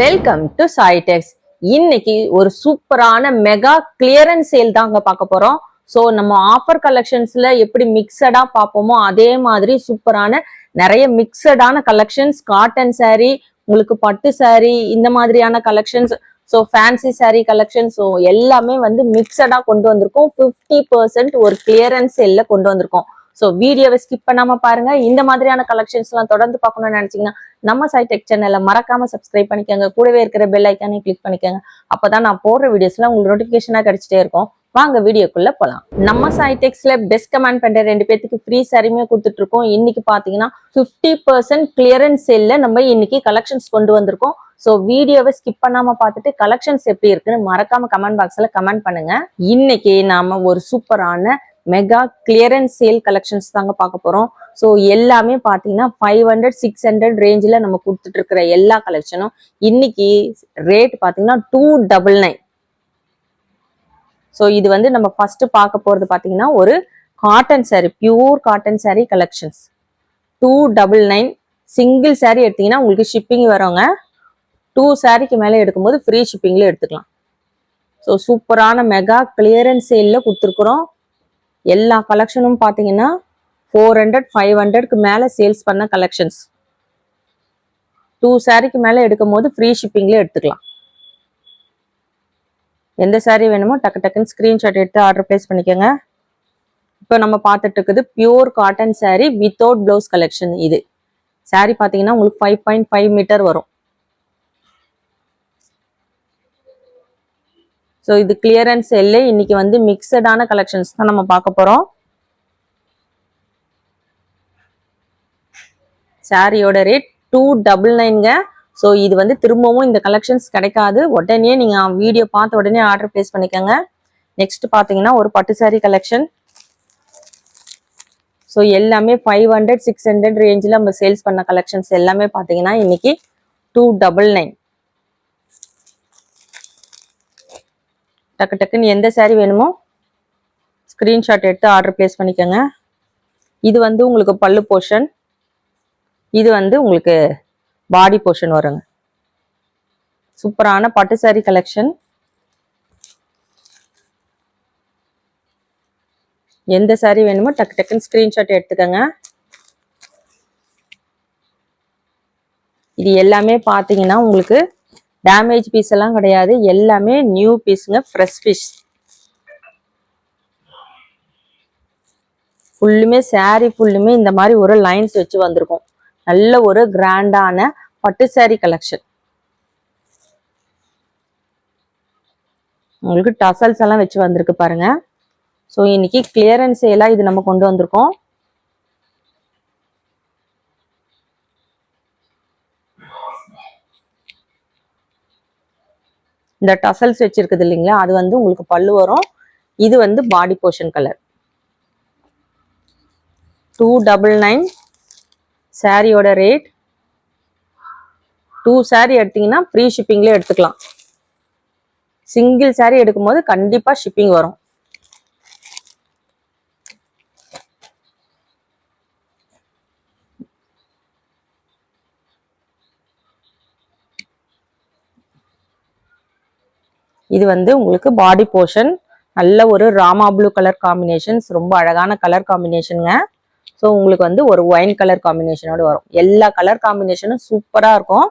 Welcome to சாய்டெக்ஸ் இன்னைக்கு ஒரு சூப்பரான மெகா கிளியரன்ஸ் சேல் தாங்க பார்க்க போறோம். ஸோ நம்ம ஆஃபர் கலெக்ஷன்ஸ்ல எப்படி மிக்சடா பார்ப்போமோ அதே மாதிரி சூப்பரான நிறைய மிக்சடான கலெக்ஷன்ஸ் காட்டன் saree உங்களுக்கு பட்டு saree இந்த மாதிரியான collections so fancy saree collection so எல்லாமே வந்து மிக்சடாக கொண்டு வந்திருக்கோம். ஃபிஃப்டி பர்சன்ட் ஒரு கிளியரன்ஸ் சேல்ல கொண்டு வந்திருக்கோம். ஸோ வீடியோவை ஸ்கிப் பண்ணாம பாருங்க. இந்த மாதிரியான கலெக்ஷன்ஸ் எல்லாம் தொடர்ந்து பார்க்கணும்னு நினைச்சீங்கன்னா நம்ம சைடெக் சேனலை மறக்காம சப்ஸ்கிரைப் பண்ணிக்கோங்க. கூடவே இருக்கிற பெல் ஐக்கானே கிளிக் பண்ணிக்கோங்க. அப்பதான் நான் போடுற வீடியோஸ்லாம் உங்களுக்கு நோட்டிபிகேஷனா கிடைச்சிட்டே இருக்கும். வாங்க வீடியோக்குள்ள போலாம். நம்ம சைடெக்ஸ்ல பெஸ்ட் கமெண்ட் பண்ற ரெண்டு பேத்துக்கு ஃப்ரீ சரிமே கொடுத்துட்டு இருக்கோம். இன்னைக்கு பாத்தீங்கன்னா 50% பர்சன்ட் கிளியரன்ஸ் சேல்ல நம்ம இன்னைக்கு கலெக்ஷன்ஸ் கொண்டு வந்திருக்கோம். ஸோ வீடியோவை ஸ்கிப் பண்ணாம பார்த்துட்டு கலெக்ஷன்ஸ் எப்படி இருக்குன்னு மறக்காம கமெண்ட் பாக்ஸ்ல கமெண்ட் பண்ணுங்க. இன்னைக்கு நாம ஒரு சூப்பரான மெகா கிளியரன்ஸ் சேல் கலெக்ஷன்ஸ் தாங்க பார்க்க போறோம். ஸோ எல்லாமே பார்த்தீங்கன்னா ஃபைவ் ஹண்ட்ரட் சிக்ஸ் ஹண்ட்ரட் ரேஞ்சில் நம்ம கொடுத்துட்டு இருக்கிற எல்லா கலெக்ஷனும் இன்னைக்கு ரேட் பார்த்தீங்கன்னா டூ டபுள் நைன் ஸோ இது வந்து நம்ம ஃபர்ஸ்ட் பார்க்க போறது பார்த்தீங்கன்னா ஒரு cotton saree pure cotton saree collections two double nine single saree எடுத்தீங்கன்னா உங்களுக்கு ஷிப்பிங் வரவங்க டூ சாரிக்கு மேலே எடுக்கும்போது ஃப்ரீ ஷிப்பிங்ல எடுத்துக்கலாம். ஸோ சூப்பரான மெகா கிளியரன்ஸ் சேலில் கொடுத்துருக்குறோம். எல்லா கலெக்ஷனும் பார்த்தீங்கன்னா ஃபோர் ஹண்ட்ரட் ஃபைவ் ஹண்ட்ரட்க்கு மேலே சேல்ஸ் பண்ண கலெக்ஷன்ஸ் டூ சாரீக்கு மேலே எடுக்கும் போது ஃப்ரீ ஷிப்பிங்லேயே எடுத்துக்கலாம். எந்த சாரீ வேணுமோ டக்கு டக்குன்னு ஸ்க்ரீன்ஷாட் எடுத்து ஆர்டர் ப்ளேஸ் பண்ணிக்கோங்க. இப்போ நம்ம பார்த்துட்டு இருக்குது pure cotton sari without blouse collection இது. சாரீ பார்த்தீங்கன்னா உங்களுக்கு ஃபைவ் பாயிண்ட் ஃபைவ் மீட்டர் வரும். ஸோ இது கிளியரன்ஸ் எல்லே இன்னைக்கு வந்து மிக்சடான கலெக்ஷன்ஸ் தான் நம்ம பார்க்க போகிறோம் சாரியோட ரேட் டூ டபுள் நைன்ங்க ஸோ இது வந்து திரும்பவும் இந்த கலெக்ஷன்ஸ் கிடைக்காது. உடனே நீங்கள் வீடியோ பார்த்த உடனே ஆர்டர் பிளேஸ் பண்ணிக்கோங்க. நெக்ஸ்ட் பார்த்தீங்கன்னா ஒரு பட்டு சாரி கலெக்ஷன் ஸோ எல்லாமே ஃபைவ் ஹண்ட்ரட் சிக்ஸ் ஹண்ட்ரட் ரேஞ்சில் நம்ம சேல்ஸ் பண்ண கலெக்ஷன்ஸ் எல்லாமே பார்த்தீங்கன்னா இன்னைக்கு டூ டபுள் நைன் டக்கு டக்குன்னு எந்த சேரீ வேணுமோ ஸ்க்ரீன்ஷாட் எடுத்து ஆர்டர் பிளேஸ் பண்ணிக்கோங்க. இது வந்து உங்களுக்கு பல்லு போர்ஷன் இது வந்து உங்களுக்கு பாடி போர்ஷன் வருங்க. சூப்பரான பட்டு சாரீ கலெக்ஷன் எந்த சாரீ வேணுமோ டக்கு டக்குன்னு ஸ்க்ரீன்ஷாட் எடுத்துக்கோங்க. இது எல்லாமே பார்த்தீங்கன்னா உங்களுக்கு டேமேஜ் பீஸ் எல்லாம் கிடையாது. எல்லாமே நியூ பீஸுங்க ஃப்ரெஷ் பீஸ் ஃபுல்லுமே saree ஃபுல்லுமே இந்த மாதிரி ஒரு லைன்ஸ் வச்சு வந்திருக்கும். நல்ல ஒரு கிராண்டான பட்டு saree கலெக்ஷன் உங்களுக்கு டசல்ஸ் எல்லாம் வச்சு வந்திருக்கு பாருங்க. ஸோ இன்னைக்கு கிளியரன்ஸ் எல்லாம் இது நம்ம கொண்டு வந்திருக்கோம். இந்த டசல்ஸ் வச்சிருக்குது இல்லைங்களா அது வந்து உங்களுக்கு பல்லு வரும். இது வந்து body portion colour two double nine சாரியோட ரேட் டூ சாரி எடுத்தீங்கன்னா ஃப்ரீ ஷிப்பிங்லேயே எடுத்துக்கலாம். சிங்கிள் சாரி எடுக்கும்போது கண்டிப்பாக ஷிப்பிங் வரும். இது வந்து உங்களுக்கு பாடி போர்ஷன் நல்ல ஒரு ராமா ப்ளூ கலர் காம்பினேஷன்ஸ் ரொம்ப அழகான கலர் காம்பினேஷனுங்க ஸோ உங்களுக்கு வந்து ஒரு ஒயின் கலர் காம்பினேஷனோட வரும். எல்லா கலர் காம்பினேஷனும் சூப்பராக இருக்கும்.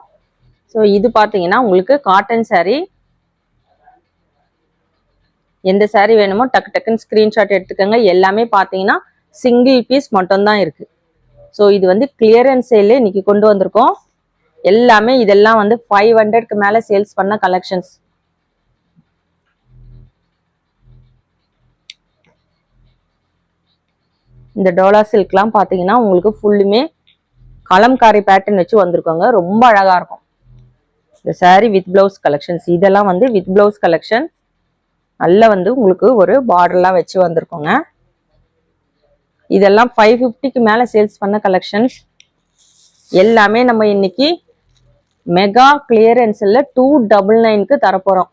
ஸோ இது பார்த்தீங்கன்னா உங்களுக்கு காட்டன் saree. எந்த சாரீ வேணுமோ டக்கு டக்குன்னு ஸ்க்ரீன்ஷாட் எடுத்துக்கோங்க. எல்லாமே பார்த்தீங்கன்னா சிங்கிள் பீஸ் மட்டும்தான் இருக்கு. ஸோ இது வந்து கிளியரன்ஸ் சேல்ல இன்னைக்கு கொண்டு வந்திருக்கோம். எல்லாமே இதெல்லாம் வந்து ஃபைவ் ஹண்ட்ரட்க்கு மேலே சேல்ஸ் பண்ண கலெக்ஷன்ஸ் இந்த டோலா சில்க்லாம் பார்த்தீங்கன்னா உங்களுக்கு ஃபுல்லுமே கலம்காரி பேட்டர்ன் வச்சு வந்திருக்கோங்க. ரொம்ப அழகாக இருக்கும். இந்த சாரீ வித் பிளவுஸ் கலெக்ஷன்ஸ் இதெல்லாம் வந்து வித் பிளவுஸ் கலெக்ஷன் நல்ல வந்து உங்களுக்கு ஒரு பார்டர்லாம் வச்சு வந்திருக்கோங்க. இதெல்லாம் ஃபைவ் ஃபிஃப்டிக்கு மேலே சேல்ஸ் பண்ண கலெக்ஷன்ஸ் எல்லாமே நம்ம இன்னைக்கு மெகா கிளியரன்ஸில் டூ டபுள் நைனுக்கு தரப்போகிறோம்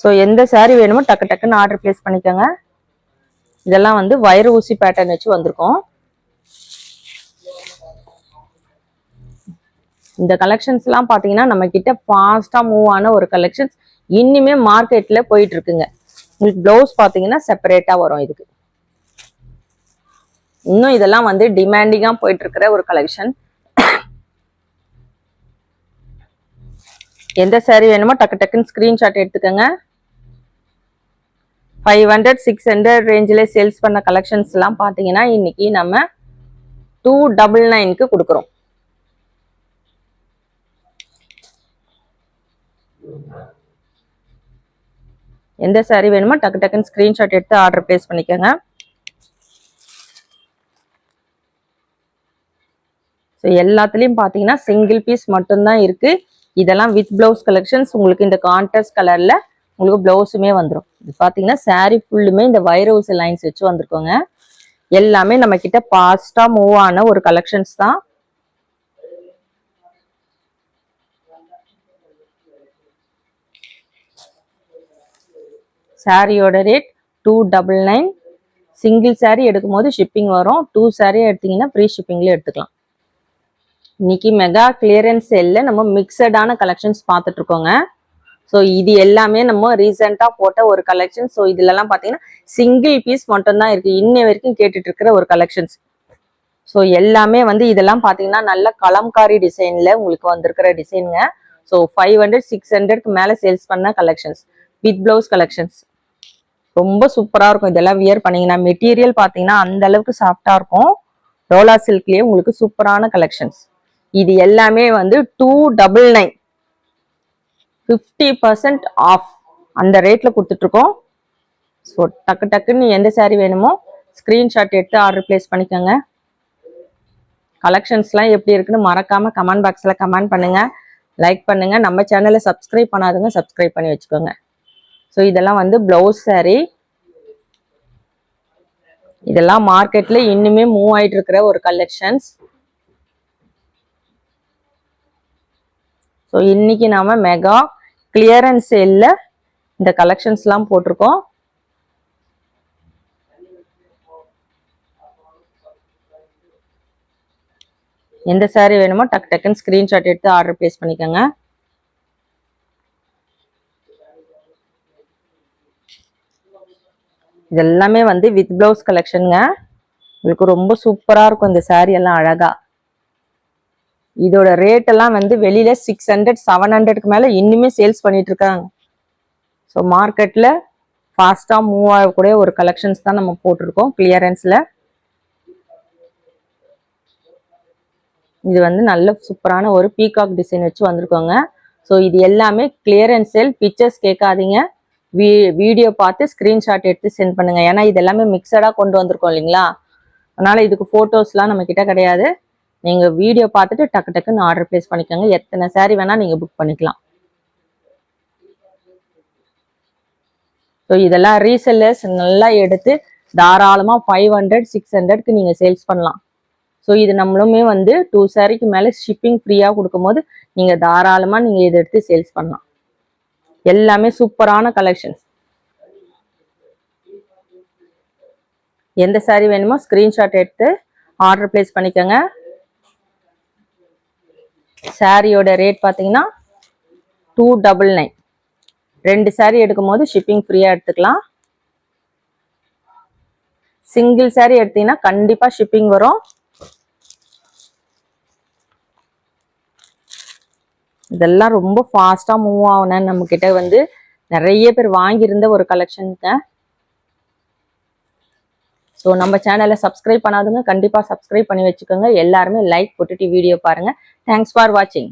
ஸோ எந்த சாரீ வேணுமோ டக்கு டக்குன்னு ஆர்டர் பிளேஸ் பண்ணிக்கோங்க. இதெல்லாம் வந்து வயிறு ஊசி பேட்டர்ன் வச்சு வந்திருக்கோம். இந்த கலெக்ஷன்ஸ் எல்லாம் பாத்தீங்கன்னா நம்ம கிட்ட ஃபாஸ்ட்டாக மூவ் ஆன ஒரு கலெக்ஷன்ஸ் இன்னுமே மார்க்கெட்ல போயிட்டு இருக்குங்க. உங்களுக்கு பிளவுஸ் பாத்தீங்கன்னா செப்பரேட்டா வரும் இதுக்கு. இன்னும் இதெல்லாம் வந்து டிமாண்டிங்கா போயிட்டு இருக்கிற ஒரு கலெக்ஷன் எந்த சேரீ வேணுமோ டக்கு டக்குன்னு ஸ்கிரீன்ஷாட் எடுத்துக்கோங்க. ஃபைவ் ஹண்ட்ரட் சிக்ஸ் ஹண்ட்ரட் ரேஞ்சில் சேல்ஸ் பண்ண கலெக்ஷன்ஸ்லாம் பார்த்தீங்கன்னா இன்னைக்கு நம்ம டூ டபுள் நைனுக்கு கொடுக்குறோம். எந்த saree வேணுமோ டக்கு டக்குன்னு ஸ்க்ரீன்ஷாட் எடுத்து ஆர்டர் பிளேஸ் பண்ணிக்கோங்க. ஸோ எல்லாத்துலேயும் பார்த்தீங்கன்னா சிங்கிள் பீஸ் மட்டும்தான் இருக்குது இதெல்லாம் வித் ப்ளவுஸ் கலெக்ஷன்ஸ் உங்களுக்கு இந்த கான்ட்ராஸ்ட் கலரில் உங்களுக்கு ப்ளவுஸுமே வந்துடும் இது பார்த்தீங்கன்னா சாரீ ஃபுல்லுமே இந்த வைரவுஸ் லைன்ஸ் வச்சு வந்திருக்கோங்க. எல்லாமே நம்ம கிட்ட பாஸ்டா மூவ் ஆன ஒரு கலெக்ஷன்ஸ் தான். சாரியோட rate two double nine single saree எடுக்கும்போது ஷிப்பிங் வரும். டூ saree எடுத்தீங்கன்னா ஃப்ரீ ஷிப்பிங்லேயே எடுத்துக்கலாம். இன்னைக்கு மெகா கிளியரன்ஸ் செல்ல நம்ம மிக்சடான கலெக்ஷன்ஸ் பார்த்துட்டு இருக்கோங்க. ஸோ இது எல்லாமே நம்ம ரீசெண்டாக போட்ட ஒரு கலெக்ஷன் ஸோ இதுலலாம் பார்த்தீங்கன்னா சிங்கிள் பீஸ் மட்டும்தான் இருக்குது இன்ன வரைக்கும் கேட்டுட்டு இருக்கிற ஒரு கலெக்ஷன்ஸ் ஸோ எல்லாமே வந்து இதெல்லாம் பார்த்தீங்கன்னா நல்ல கலம்காரி டிசைனில் உங்களுக்கு வந்திருக்கிற டிசைனுங்க ஸோ ஃபைவ் ஹண்ட்ரட் சிக்ஸ் ஹண்ட்ரட்க்கு மேலே சேல்ஸ் பண்ண கலெக்ஷன்ஸ் வித் ப்ளவுஸ் கலெக்ஷன்ஸ் ரொம்ப சூப்பராக இருக்கும். இதெல்லாம் வியர் பண்ணீங்கன்னா மெட்டீரியல் பார்த்தீங்கன்னா அந்த அளவுக்கு சாஃப்டாக இருக்கும். ரோலா சில்க்லேயே உங்களுக்கு சூப்பரான கலெக்ஷன்ஸ் இது எல்லாமே வந்து two double nine fifty percent off அந்த ரேட்டில் கொடுத்துட்ருக்கோம். ஸோ டக்கு டக்குன்னு எந்த சாரீ வேணுமோ ஸ்க்ரீன்ஷாட் எடுத்து ஆர்டர் பிளேஸ் பண்ணிக்கோங்க. கலெக்ஷன்ஸ்லாம் எப்படி இருக்குன்னு மறக்காமல் கமெண்ட் பாக்ஸில் கமெண்ட் பண்ணுங்க. லைக் பண்ணுங்கள் நம்ம சேனலை சப்ஸ்கிரைப் பண்ணாதுங்க சப்ஸ்கிரைப் பண்ணி வச்சுக்கோங்க. ஸோ இதெல்லாம் வந்து ப்ளவுஸ் சாரீ இதெல்லாம் மார்க்கெட்டில் இன்னுமே மூவ் ஆகிட்டு இருக்கிற ஒரு கலெக்ஷன்ஸ் ஸோ இன்னைக்கு நாம மெகா கிளியரன்ஸ் சேலில் இந்த கலெக்ஷன்ஸ்லாம் போட்டிருக்கோம். எந்த saree வேணுமோ டக் டக்குன்னு ஸ்க்ரீன்ஷாட் எடுத்து ஆர்டர் பிளேஸ் பண்ணிக்கோங்க. இதெல்லாமே வந்து வித் ப்ளவுஸ் கலெக்ஷனுங்க உங்களுக்கு ரொம்ப சூப்பராக இருக்கும் இந்த saree எல்லாம் அழகாக இதோட ரேட் எல்லாம் வந்து வெளியில சிக்ஸ் ஹண்ட்ரட் செவன் ஹண்ட்ரட்க்கு மேல இன்னுமே சேல்ஸ் பண்ணிட்டு இருக்காங்க. ஸோ மார்க்கெட்ல ஃபாஸ்டா மூவ் ஆகக்கூடிய ஒரு கலெக்ஷன்ஸ் தான் நம்ம போட்டிருக்கோம் கிளியரன்ஸ்ல இது வந்து நல்ல சூப்பரான ஒரு பீகாக் டிசைன் வச்சு வந்திருக்கோங்க. ஸோ இது எல்லாமே கிளியரன்ஸ் சேல் பிக்சர்ஸ் கேட்காதீங்க. வீ வீடியோ பார்த்து ஸ்க்ரீன்ஷாட் எடுத்து சென்ட் பண்ணுங்க. ஏன்னா இது எல்லாமே மிக்சடாக கொண்டு வந்திருக்கோம் இல்லைங்களா? அதனால இதுக்கு ஃபோட்டோஸ்லாம் நம்ம கிட்ட கிடையாது. நீங்க வீடியோ பார்த்துட்டு டக்கு டக்குன்னு ஆர்டர் பிளேஸ் பண்ணிக்கோங்க. எத்தனை saree வேணா நீங்க புக் பண்ணிக்கலாம். ஸோ இதெல்லாம் ரீசெல்லர்ஸ் நல்லா எடுத்து தாராளமா ஃபைவ் ஹண்ட்ரட் சிக்ஸ் ஹண்ட்ரட்க்கு நீங்க சேல்ஸ் பண்ணலாம். ஸோ இது நம்மளுமே வந்து டூ சாரிக்கு மேலே ஷிப்பிங் ஃப்ரீயாக கொடுக்கும்போது நீங்கள் தாராளமாக நீங்கள் இதை எடுத்து சேல்ஸ் பண்ணலாம். எல்லாமே சூப்பரான கலெக்ஷன்ஸ் எந்த saree வேணுமோ ஸ்க்ரீன்ஷாட் எடுத்து ஆர்டர் பிளேஸ் பண்ணிக்கோங்க. சாரியோட ரேட் பார்த்தீங்கன்னா டூ டபுள் நைன் ரெண்டு saree எடுக்கும்போது ஷிப்பிங் ஃப்ரீயாக எடுத்துக்கலாம். சிங்கிள் saree எடுத்தீங்கன்னா கண்டிப்பாக ஷிப்பிங் வரும். இதெல்லாம் ரொம்ப ஃபாஸ்ட்டாக மூவ் ஆகணும் நம்மக்கிட்ட வந்து நிறைய பேர் வாங்கியிருந்த ஒரு கலெக்ஷனுங்க ஸோ நம்ம சேனலை சப்ஸ்கிரைப் பண்ணாதுங்க கண்டிப்பா சப்ஸ்கிரைப் பண்ணி வச்சுக்கோங்க. எல்லாருமே லைக் போட்டுட்டு வீடியோ பாருங்க. தேங்க்ஸ் ஃபார் வாட்சிங்